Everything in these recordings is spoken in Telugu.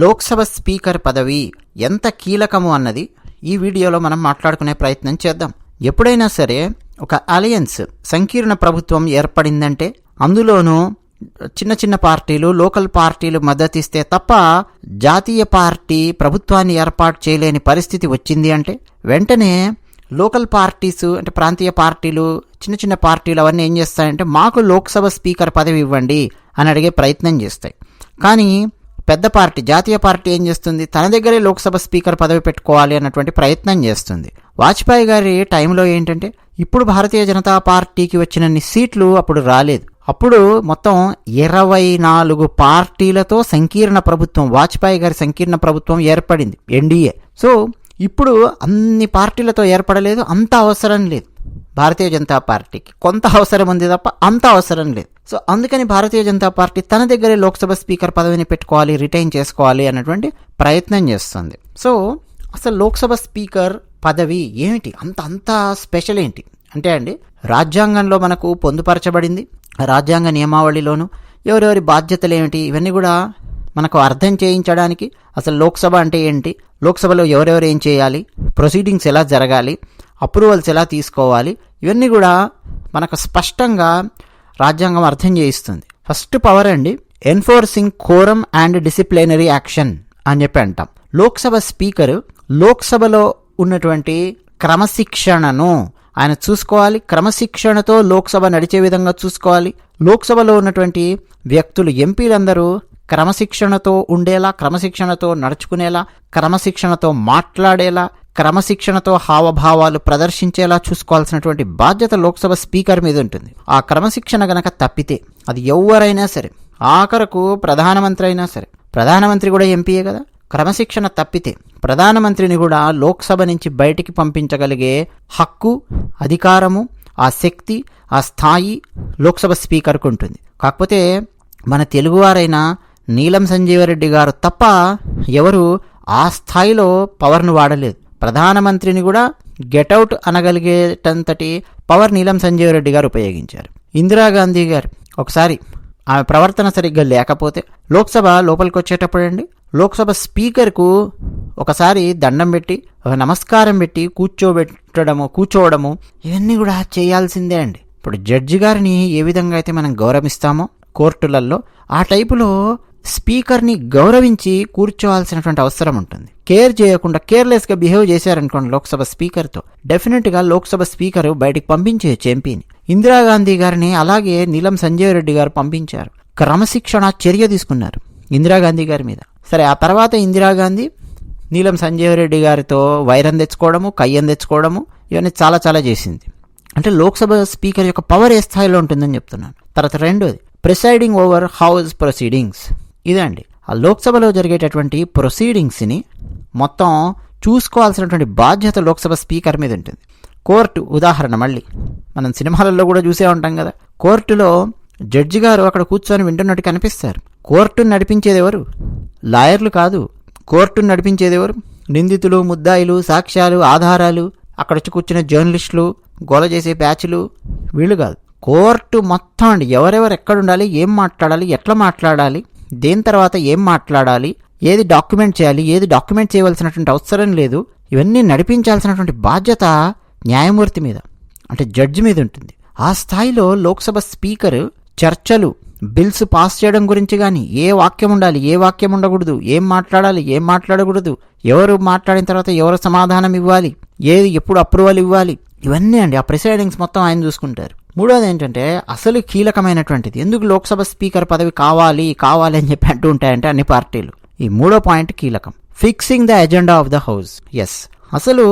లోక్సభ స్పీకర్ పదవి ఎంత కీలకము అన్నది ఈ వీడియోలో మనం మాట్లాడుకునే ప్రయత్నం చేద్దాం. ఎప్పుడైనా సరే ఒక అలయన్స్ సంకీర్ణ ప్రభుత్వం ఏర్పడిందంటే అందులోనూ చిన్న చిన్న పార్టీలు లోకల్ పార్టీలు మద్దతిస్తే తప్ప జాతీయ పార్టీ ప్రభుత్వాన్ని ఏర్పాటు చేయలేని పరిస్థితి వచ్చింది అంటే వెంటనే లోకల్ పార్టీస్ అంటే ప్రాంతీయ పార్టీలు చిన్న చిన్న పార్టీలు అవన్నీ ఏం చేస్తాయంటే మాకు లోక్సభ స్పీకర్ పదవి ఇవ్వండి అని అడిగే ప్రయత్నం చేస్తాయి. కానీ పెద్ద పార్టీ జాతీయ పార్టీ ఏం చేస్తుంది? తన దగ్గరే లోక్సభ స్పీకర్ పదవి పెట్టుకోవాలి అన్నటువంటి ప్రయత్నం చేస్తుంది. వాజ్పేయి గారి టైంలో ఏంటంటే ఇప్పుడు భారతీయ జనతా పార్టీకి వచ్చినన్ని సీట్లు అప్పుడు రాలేదు. అప్పుడు మొత్తం ఇరవై నాలుగు పార్టీలతో సంకీర్ణ ప్రభుత్వం వాజ్పేయి గారి సంకీర్ణ ప్రభుత్వం ఏర్పడింది ఎన్డీఏ. సో ఇప్పుడు అన్ని పార్టీలతో ఏర్పడలేదు అంత అవసరం లేదు భారతీయ జనతా పార్టీకి. కొంత అవసరం ఉంది తప్ప అంత అవసరం లేదు. సో అందుకని భారతీయ జనతా పార్టీ తన దగ్గరే లోక్సభ స్పీకర్ పదవిని పెట్టుకోవాలి రిటైన్ చేసుకోవాలి అన్నటువంటి ప్రయత్నం చేస్తుంది. సో అసలు లోక్సభ స్పీకర్ పదవి ఏమిటి? అంత అంత స్పెషల్ ఏంటి? అంటే అండి రాజ్యాంగంలో మనకు పొందుపరచబడింది రాజ్యాంగ నియమావళిలోను ఎవరెవరి బాధ్యతలు ఏమిటి? ఇవన్నీ కూడా మనకు అర్థం చేయించడానికి అసలు లోక్సభ అంటే ఏంటి? లోక్సభలో ఎవరెవరు ఏం చేయాలి? ప్రొసీడింగ్స్ ఎలా జరగాలి? అప్రూవల్స్ ఎలా తీసుకోవాలి? ఇవన్నీ కూడా మనకు స్పష్టంగా రాజ్యాంగం అర్థం చేయిస్తుంది. ఫస్ట్ పవర్ అండి enforcing quorum and disciplinary action అని చెప్పి అంటాం. లోక్సభ స్పీకర్ లోక్సభలో ఉన్నటువంటి క్రమశిక్షణను ఆయన చూసుకోవాలి. క్రమశిక్షణతో లోక్సభ నడిచే విధంగా చూసుకోవాలి. లోక్సభలో ఉన్నటువంటి వ్యక్తులు ఎంపీలందరూ క్రమశిక్షణతో ఉండేలా క్రమశిక్షణతో నడుచుకునేలా క్రమశిక్షణతో మాట్లాడేలా క్రమశిక్షణతో హావభావాలు ప్రదర్శించేలా చూసుకోవాల్సినటువంటి బాధ్యత లోక్సభ స్పీకర్ మీద ఉంటుంది. ఆ క్రమశిక్షణ గనక తప్పితే అది ఎవరైనా సరే ఆఖరకు ప్రధానమంత్రి అయినా సరే ప్రధానమంత్రి కూడా ఎంపీయే కదా. క్రమశిక్షణ తప్పితే ప్రధానమంత్రిని కూడా లోక్సభ నుంచి బయటికి పంపించగలిగే హక్కు అధికారము ఆ శక్తి ఆ స్థాయి లోక్సభ స్పీకర్కు ఉంటుంది. కాకపోతే మన తెలుగువారైన నీలం సంజీవరెడ్డి గారు తప్ప ఎవరు ఆ స్థాయిలో పవర్ను వాడలేదు. ప్రధానమంత్రిని కూడా గెటౌట్ అనగలిగేటంతటి పవర్ నీలం సంజీవరెడ్డి గారు ఉపయోగించారు. ఇందిరాగాంధీ గారు ఒకసారి ఆమె ప్రవర్తన సరిగ్గా లేకపోతే లోక్సభ లోపలికి వచ్చేటప్పుడు అండి లోక్సభ స్పీకర్కు ఒకసారి దండం పెట్టి ఒక నమస్కారం పెట్టి కూర్చోబెట్టడము కూర్చోవడము ఇవన్నీ కూడా చేయాల్సిందే అండి. ఇప్పుడు జడ్జి గారిని ఏ విధంగా అయితే మనం గౌరవిస్తామో కోర్టులలో ఆ టైపులో స్పీకర్ని గౌరవించి కూర్చోవాల్సినటువంటి అవసరం ఉంటుంది. కేర్ చేయకుండా కేర్లెస్గా బిహేవ్ చేశారనుకోండి లోక్సభ స్పీకర్తో. డెఫినెట్గా లోక్సభ స్పీకర్ బయటికి పంపించేయచ్చు ఎంపీని ఇందిరాగాంధీ గారిని అలాగే నీలం సంజయ్ రెడ్డి గారు పంపించారు. క్రమశిక్షణ చర్య తీసుకున్నారు ఇందిరాగాంధీ గారి మీద. సరే ఆ తర్వాత ఇందిరాగాంధీ నీలం సంజయ్ రెడ్డి గారితో వైరం తెచ్చుకోవడము కయ్యం తెచ్చుకోవడము ఇవన్నీ చాలా చాలా చేసింది. అంటే లోక్సభ స్పీకర్ యొక్క పవర్ ఏ స్థాయిలో ఉంటుందని చెప్తున్నాను. తర్వాత రెండోది ప్రిసైడింగ్ ఓవర్ హౌస్ ప్రొసీడింగ్స్. ఇదే అండి. ఆ లోక్సభలో జరిగేటటువంటి ప్రొసీడింగ్స్ని మొత్తం చూసుకోవాల్సినటువంటి బాధ్యత లోక్సభ స్పీకర్ మీద ఉంటుంది. కోర్టు ఉదాహరణ మళ్ళీ. మనం సినిమాలలో కూడా చూసే ఉంటాం కదా. కోర్టులో జడ్జి గారు అక్కడ కూర్చొని వింటున్నట్టు కనిపిస్తారు. కోర్టును నడిపించేది ఎవరు? లాయర్లు కాదు. కోర్టును నడిపించేది ఎవరు? నిందితులు ముద్దాయిలు సాక్ష్యాలు ఆధారాలు అక్కడ వచ్చి కూర్చున్న జర్నలిస్టులు గోల చేసే బ్యాచ్లు వీళ్ళు కాదు. కోర్టు మొత్తం అండి. ఎవరెవరు ఎక్కడ ఉండాలి ఏం మాట్లాడాలి ఎట్లా మాట్లాడాలి దేని తర్వాత ఏం మాట్లాడాలి ఏది డాక్యుమెంట్ చేయాలి ఏది డాక్యుమెంట్ చేయవలసినటువంటి అవసరం లేదు ఇవన్నీ నడిపించాల్సినటువంటి బాధ్యత న్యాయమూర్తి మీద అంటే జడ్జి మీద ఉంటుంది. ఆ స్థాయిలో లోక్సభ స్పీకర్ చర్చలు బిల్స్ పాస్ చేయడం గురించి కానీ ఏ వాక్యం ఉండాలి ఏ వాక్యం ఉండకూడదు ఏం మాట్లాడాలి ఏం మాట్లాడకూడదు ఎవరు మాట్లాడిన తర్వాత ఎవరు సమాధానం ఇవ్వాలి ఏది ఎప్పుడు అప్రూవల్ ఇవ్వాలి ఇవన్నీ అండి. ఆ ప్రిసైడింగ్స్ మొత్తం ఆయన చూసుకుంటారు. మూడోది ఏంటంటే అసలు కీలకమైనటువంటిది. ఎందుకు లోక్సభ స్పీకర్ పదవి కావాలి కావాలి అని చెప్పి అంటూ ఉంటాయంటే అన్ని పార్టీలు. ఈ మూడో పాయింట్ కీలకం. Fixing the agenda of the house. Yes అసలు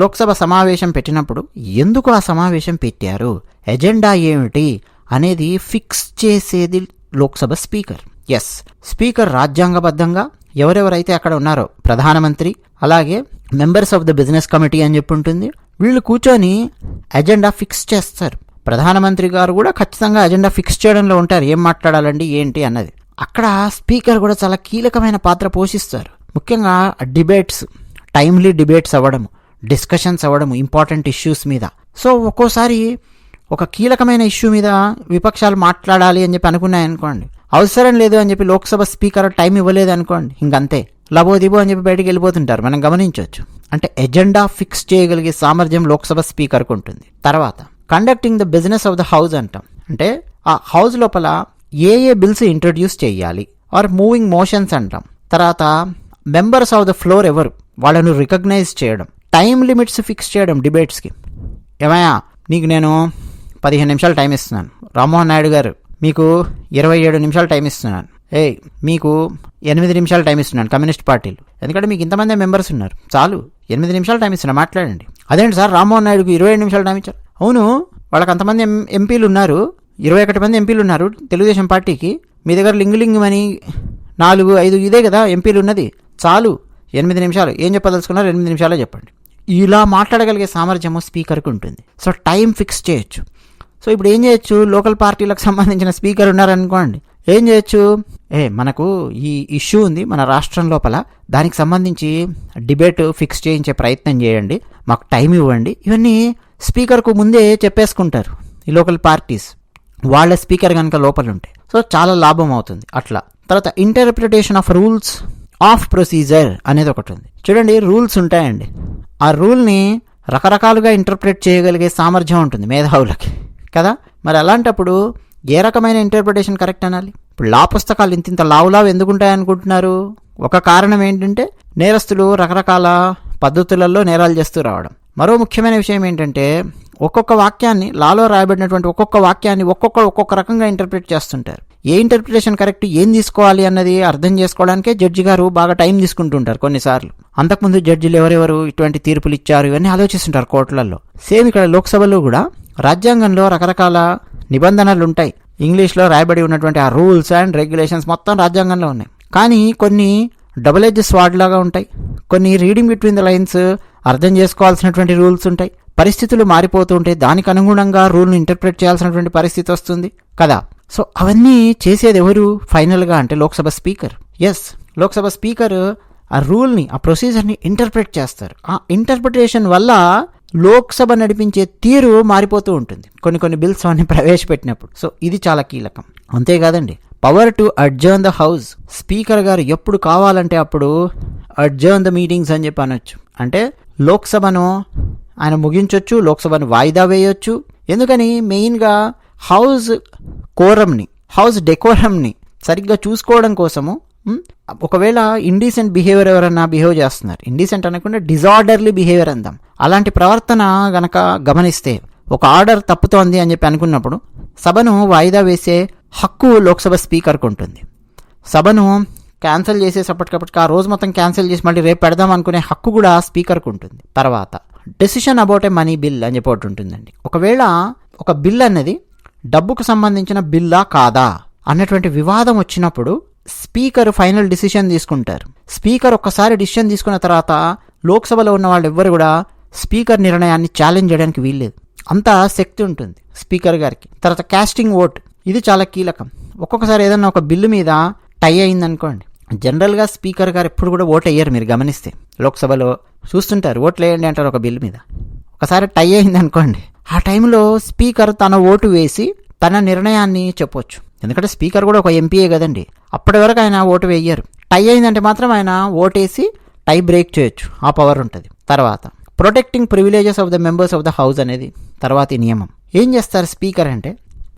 లోక్సభ సమావేశం పెట్టినప్పుడు ఎందుకు ఆ సమావేశం పెట్టారు? ఎజెండా ఏమిటి అనేది ఫిక్స్ చేసేది లోక్సభ స్పీకర్. ఎస్ స్పీకర్ రాజ్యాంగబద్ధంగా ఎవరెవరైతే అక్కడ ఉన్నారో ప్రధానమంత్రి అలాగే members of the business committee అని చెప్పి ఉంటుంది వీళ్ళు కూర్చొని ఎజెండా ఫిక్స్ చేస్తారు. ప్రధానమంత్రి గారు కూడా ఖచ్చితంగా అజెండా ఫిక్స్ చేయడంలో ఉంటారు. ఏం మాట్లాడాలండి ఏంటి అన్నది. అక్కడ స్పీకర్ కూడా చాలా కీలకమైన పాత్ర పోషిస్తారు. ముఖ్యంగా డిబేట్స్ టైమ్లీ డిబేట్స్ అవ్వడము డిస్కషన్స్ అవ్వడము ఇంపార్టెంట్ ఇష్యూస్ మీద. సో ఒక్కోసారి ఒక కీలకమైన ఇష్యూ మీద విపక్షాలు మాట్లాడాలి అని చెప్పి అనుకున్నాయి అనుకోండి అవసరం లేదు అని చెప్పి లోక్సభ స్పీకర్ టైం ఇవ్వలేదు అనుకోండి. ఇంకంతే. లబో దిబో అని చెప్పి బయటికి వెళ్ళిపోతుంటారు. మనం గమనించవచ్చు. అంటే ఎజెండా ఫిక్స్ చేయగలిగే సామర్థ్యం లోక్సభ స్పీకర్కు ఉంటుంది. తర్వాత conducting the business of the house అంటాం. అంటే ఆ హౌస్ లోపల ఏ ఏ బిల్స్ ఇంట్రడ్యూస్ చేయాలి. ఆర్ మూవింగ్ మోషన్స్ అంటాం. తర్వాత మెంబర్స్ ఆఫ్ ద ఫ్లోర్ ఎవరు? వాళ్ళను రికగ్నైజ్ చేయడం. టైం లిమిట్స్ ఫిక్స్ చేయడం డిబేట్స్కి ఏమయ్యా నీకు నేను పదిహేను నిమిషాలు టైం ఇస్తున్నాను. రామ్మోహన్ నాయుడు గారు మీకు ఇరవై ఏడు నిమిషాలు టైం ఇస్తున్నాను. ఏయ్ మీకు ఎనిమిది నిమిషాలు టైం ఇస్తున్నాను కమ్యూనిస్ట్ పార్టీలు. ఎందుకంటే మీకు ఇంతమంది మెంబర్స్ ఉన్నారు. చాలు ఎనిమిది నిమిషాలు టైం ఇస్తున్నా మాట్లాడండి. అదేంటి సార్ రామ్మోహన్ నాయుడుకు ఇరవై నిమిషాలు టైం ఇచ్చారు? అవును వాళ్ళకి అంతమంది ఎం ఎంపీలు ఉన్నారు. ఇరవై ఒకటి మంది ఎంపీలు ఉన్నారు తెలుగుదేశం పార్టీకి. మీ దగ్గర లింగు లింగమని నాలుగు ఐదు ఇదే కదా ఎంపీలు ఉన్నది. చాలు ఎనిమిది నిమిషాలు. ఏం చెప్పదలుచుకున్నారు? ఎనిమిది నిమిషాలే చెప్పండి. ఇలా మాట్లాడగలిగే సామర్థ్యము స్పీకర్కి ఉంటుంది. సో టైం ఫిక్స్ చేయొచ్చు. సో ఇప్పుడు ఏం చేయొచ్చు? లోకల్ పార్టీలకు సంబంధించిన స్పీకర్ ఉన్నారనుకోండి. ఏం చేయొచ్చు? ఏ మనకు ఈ ఇష్యూ ఉంది మన రాష్ట్రం లోపల. దానికి సంబంధించి డిబేట్ ఫిక్స్ చేయించే ప్రయత్నం చేయండి. మాకు టైం ఇవ్వండి. ఇవన్నీ స్పీకర్కు ముందే చెప్పేసుకుంటారు ఈ లోకల్ పార్టీస్. వాళ్ళ స్పీకర్ కనుక లోపల ఉంటే సో చాలా లాభం అవుతుంది అట్లా. తర్వాత interpretation of rules of procedure అనేది ఒకటి ఉంది చూడండి రూల్స్ ఉంటాయండి. ఆ రూల్ని రకరకాలుగా ఇంటర్ప్రిట్ చేయగలిగే సామర్థ్యం ఉంటుంది మేధావులకి. కదా? మరి అలాంటప్పుడు ఏ రకమైన ఇంటర్ప్రిటేషన్ కరెక్ట్ అనాలి? ఇప్పుడు లా పుస్తకాలు ఇంత ఇంత లావు లావు ఎందుకు ఉంటాయనుకుంటున్నారు ఒక కారణం ఏంటంటే నేరస్తులు రకరకాల పద్ధతులలో నేరాలు చేస్తూ రావడం. మరో ముఖ్యమైన విషయం ఏంటంటే ఒక్కొక్క వాక్యాన్ని లాలో రాయబడినటువంటి ఒక్కొక్క వాక్యాన్ని ఒక్కొక్క ఒక్కొక్క రకంగా ఇంటర్ప్రిట్ చేస్తుంటారు. ఏ ఇంటర్ప్రిటేషన్ కరెక్ట్ ఏం తీసుకోవాలి అన్నది అర్థం చేసుకోవడానికే జడ్జి గారు బాగా టైం తీసుకుంటుంటారు కొన్నిసార్లు. అంతకుముందు జడ్జిలు ఎవరెవరు ఇటువంటి తీర్పులు ఇచ్చారు ఇవన్నీ ఆలోచిస్తుంటారు కోర్టులలో. సేమ్ ఇక్కడ లోక్సభలో కూడా రాజ్యాంగంలో రకరకాల నిబంధనలు ఉంటాయి. ఇంగ్లీష్లో రాయబడి ఉన్నటువంటి ఆ రూల్స్ అండ్ రెగ్యులేషన్స్ మొత్తం రాజ్యాంగంలో ఉన్నాయి. కానీ కొన్ని డబుల్ ఎడ్జ్ స్వాడ్ లాగా ఉంటాయి. కొన్ని రీడింగ్ బిట్వీన్ ద లైన్స్ అర్థం చేసుకోవాల్సినటువంటి రూల్స్ ఉంటాయి. పరిస్థితులు మారిపోతూ ఉంటాయి దానికి అనుగుణంగా రూల్ని ఇంటర్ప్రిట్ చేయాల్సినటువంటి పరిస్థితి వస్తుంది. కదా? సో అవన్నీ చేసేది ఎవరు? ఫైనల్గా అంటే Lok Sabha speaker. Yes Lok Sabha speaker ఆ రూల్ని ఆ ప్రొసీజర్ని ఇంటర్ప్రిట్ చేస్తారు. ఆ ఇంటర్ప్రిటేషన్ వల్ల లోక్సభ నడిపించే తీరు మారిపోతూ ఉంటుంది. కొన్ని కొన్ని బిల్స్ అన్ని ప్రవేశపెట్టినప్పుడు. సో ఇది చాలా కీలకం. అంతేకాదండి power to adjourn the house speaker గారు ఎప్పుడు కావాలంటే అప్పుడు అడ్జర్న్ ద మీటింగ్స్ అని చెప్పి అనొచ్చు. అంటే లోక్సభను ఆయన ముగించవచ్చు లోక్సభను వాయిదా వేయొచ్చు. ఎందుకని? మెయిన్గా హౌస్ కోరంని హౌస్ డెకోరంని సరిగ్గా చూసుకోవడం కోసము ఒకవేళ ఇండీసెంట్ బిహేవియర్ ఎవరన్నా బిహేవ్ చేస్తున్నారు. ఇండీసెంట్ అనకుండా డిజార్డర్లీ బిహేవియర్ అందాం. అలాంటి ప్రవర్తన గనక గమనిస్తే ఒక ఆర్డర్ తప్పుతోంది అని చెప్పి అనుకున్నప్పుడు సభను వాయిదా వేసే హక్కు లోక్సభ స్పీకర్కు ఉంటుంది. సభను క్యాన్సిల్ చేసేసప్పటికప్పటికి ఆ రోజు మొత్తం క్యాన్సిల్ చేసి మళ్ళీ రేపు పెడదాం అనుకునే హక్కు కూడా స్పీకర్కు ఉంటుంది. తర్వాత decision about a money bill అని చెప్పి ఒకటి ఉంటుందండి ఒకవేళ ఒక బిల్ అన్నది డబ్బుకు సంబంధించిన బిల్లా కాదా అన్నటువంటి వివాదం వచ్చినప్పుడు స్పీకర్ ఫైనల్ డిసిషన్ తీసుకుంటారు. స్పీకర్ ఒక్కసారి డిసిషన్ తీసుకున్న తర్వాత లోక్సభలో ఉన్న వాళ్ళు ఎవ్వరు కూడా స్పీకర్ నిర్ణయాన్ని ఛాలెంజ్ చేయడానికి వీల్లేదు. అంత శక్తి ఉంటుంది స్పీకర్ గారికి. తర్వాత కాస్టింగ్ ఓట్ ఇది చాలా కీలకం. ఒక్కొక్కసారి ఏదైనా ఒక బిల్లు మీద టై అయిందనుకోండి జనరల్గా స్పీకర్ గారు ఎప్పుడు కూడా ఓట్ అయ్యారు మీరు గమనిస్తే. లోక్సభలో చూస్తుంటారు ఓట్లు వేయండి అంటారు ఒక బిల్లు మీద. ఒకసారి టై అయింది అనుకోండి ఆ టైంలో స్పీకర్ తన ఓటు వేసి తన నిర్ణయాన్ని చెప్పొచ్చు. ఎందుకంటే స్పీకర్ కూడా ఒక ఎంపీఏ కదండి అప్పటి వరకు ఆయన ఓటు వేయరు. టై అయిందంటే మాత్రం ఆయన ఓటేసి టై బ్రేక్ చేయొచ్చు ఆ పవర్ ఉంటుంది. తర్వాత protecting privileges of the members of the house అనేది తర్వాతి నియమం. ఏం చేస్తారు స్పీకర్ అంటే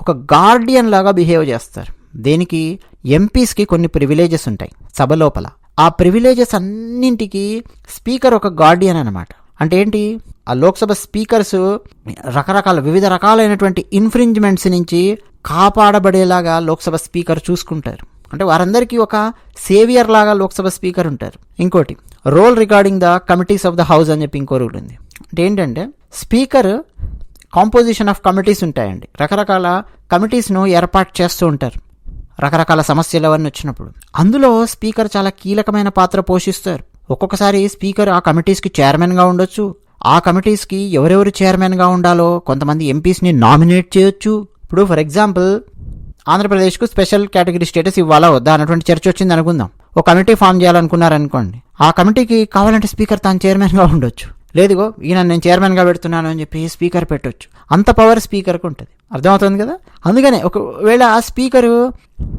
ఒక గార్డియన్ లాగా బిహేవ్ చేస్తారు. దేనికి? ఎంపీస్కి కొన్ని ప్రివిలేజెస్ ఉంటాయి సభ లోపల. ఆ ప్రివిలేజెస్ అన్నింటికి స్పీకర్ ఒక గార్డియన్ అనమాట అంటే ఏంటి? ఆ లోక్సభ స్పీకర్స్ రకరకాల వివిధ రకాలైనటువంటి ఇన్ఫ్రింజ్మెంట్స్ నుంచి కాపాడబడేలాగా లోక్సభ స్పీకర్ చూసుకుంటారు. అంటే వారందరికీ ఒక సేవియర్ లాగా లోక్సభ స్పీకర్ ఉంటారు. ఇంకోటి role regarding the committees of the house అని చెప్పి ఇంకో రూల్ ఉంది. అంటే ఏంటంటే స్పీకర్ కాంపోజిషన్ ఆఫ్ కమిటీస్ ఉంటాయండి. రకరకాల కమిటీస్ను ఏర్పాటు చేస్తూ ఉంటారు. రకరకాల సమస్యలు అవన్నీ వచ్చినప్పుడు. అందులో స్పీకర్ చాలా కీలకమైన పాత్ర పోషిస్తారు. ఒక్కొక్కసారి స్పీకర్ ఆ కమిటీస్కి చైర్మన్గా ఉండొచ్చు. ఆ కమిటీస్కి ఎవరెవరు చైర్మన్గా ఉండాలో కొంతమంది ఎంపీస్ని నామినేట్ చేయొచ్చు. ఇప్పుడు ఫర్ ఎగ్జాంపుల్ ఆంధ్రప్రదేశ్కు స్పెషల్ కేటగిరీ స్టేటస్ ఇవ్వాలా వద్దా అన్నటువంటి చర్చ వచ్చింది అనుకుందాం. ఒక కమిటీ ఫామ్ చేయాలనుకున్నారనుకోండి. ఆ కమిటీకి కావాలంటే స్పీకర్ తాను చైర్మన్గా ఉండొచ్చు. లేదుగో ఈయన నేను చైర్మన్గా పెడుతున్నాను అని చెప్పి స్పీకర్ పెట్టొచ్చు. అంత పవర్ స్పీకర్కి ఉంటుంది. అర్థమవుతుంది కదా? అందుకనే ఒకవేళ ఆ స్పీకరు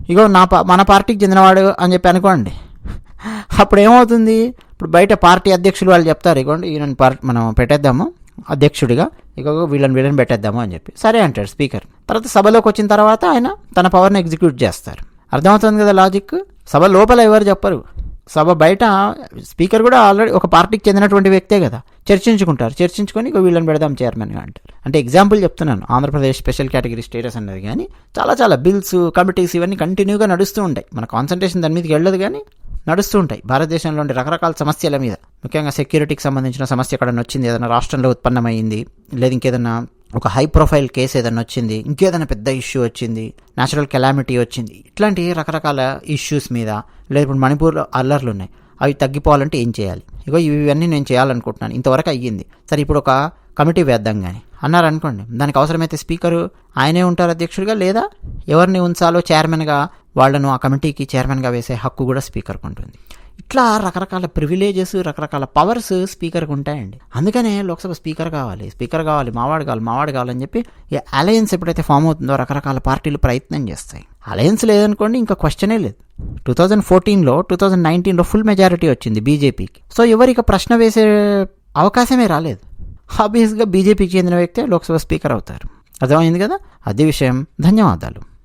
ఇగో నా పా మన పార్టీకి చెందినవాడు అని చెప్పి అనుకోండి. అప్పుడు ఏమవుతుంది ఇప్పుడు బయట పార్టీ అధ్యక్షులు వాళ్ళు చెప్తారు ఇగోండి ఈయన పార్టీ మనం పెట్టేద్దాము అధ్యక్షుడిగా. ఇక వీళ్ళని వీళ్ళని పెట్టేద్దాము అని చెప్పి. సరే అంటాడు స్పీకర్. తర్వాత సభలోకి వచ్చిన తర్వాత ఆయన తన పవర్ని ఎగ్జిక్యూట్ చేస్తారు. అర్థమవుతుంది కదా లాజిక్? సభ లోపల ఎవరు చెప్పరు. సభ బయట స్పీకర్ కూడా ఆల్రెడీ ఒక పార్టీకి చెందినటువంటి వ్యక్తే కదా. చర్చించుకుంటారు. చర్చించుకొని వీళ్ళని పెడదాం చైర్మన్గా అంటారు. అంటే ఎగ్జాంపుల్ చెప్తున్నాను. ఆంధ్రప్రదేశ్ స్పెషల్ కేటగిరీ స్టేటస్ అన్నది కానీ చాలా చాలా బిల్స్ కమిటీస్ ఇవన్నీ కంటిన్యూగా నడుస్తూ ఉంటాయి. మన కాన్సన్ట్రేషన్ దాని మీదకి వెళ్ళదు కానీ నడుస్తూ ఉంటాయి. భారతదేశంలోని రకరకాల సమస్యల మీద. ముఖ్యంగా సెక్యూరిటీకి సంబంధించిన సమస్య ఎక్కడన్నా వచ్చింది ఏదైనా రాష్ట్రంలో ఉత్పన్నమైంది లేదా ఇంకేదన్నా ఒక హై ప్రొఫైల్ కేసు ఏదైనా వచ్చింది ఇంకేదైనా పెద్ద ఇష్యూ వచ్చింది నేచురల్ కెలామిటీ వచ్చింది ఇట్లాంటి రకరకాల ఇష్యూస్ మీద లేదా ఇప్పుడు మణిపూర్లో అల్లర్లు ఉన్నాయి అవి తగ్గిపోవాలంటే ఏం చేయాలి? ఇగో ఇవన్నీ నేను చేయాలనుకుంటున్నాను ఇంతవరకు అయ్యింది. సరే ఇప్పుడు ఒక కమిటీ వేద్దాం కానీ అన్నారు అనుకోండి దానికి అవసరమైతే స్పీకరు ఆయనే ఉంటారు అధ్యక్షుడిగా లేదా ఎవరిని ఉంచాలో చైర్మన్గా వాళ్ళను ఆ కమిటీకి చైర్మన్గా వేసే హక్కు కూడా స్పీకర్కు ఉంటుంది. ఇట్లా రకరకాల ప్రివిలేజెస్ రకరకాల పవర్స్ స్పీకర్కి ఉంటాయండి. అందుకనే లోక్సభ స్పీకర్ కావాలి స్పీకర్ కావాలి మావాడు కావాలి మావాడు కావాలని చెప్పి ఈ అలయన్స్ ఎప్పుడైతే ఫామ్ అవుతుందో రకరకాల పార్టీలు ప్రయత్నం చేస్తాయి. అలయన్స్ లేదనుకోండి ఇంకా క్వశ్చనే లేదు. టూ థౌజండ్ ఫోర్టీన్లో టూ థౌజండ్ నైన్టీన్లో ఫుల్ మెజారిటీ వచ్చింది బీజేపీకి సో ఎవరికి ప్రశ్న వేసే అవకాశమే రాలేదు. ఆబ్వియస్గా బీజేపీకి చెందిన వ్యక్తే లోక్సభ స్పీకర్ అవుతారు. అర్థమైంది కదా? అదే విషయం. ధన్యవాదాలు.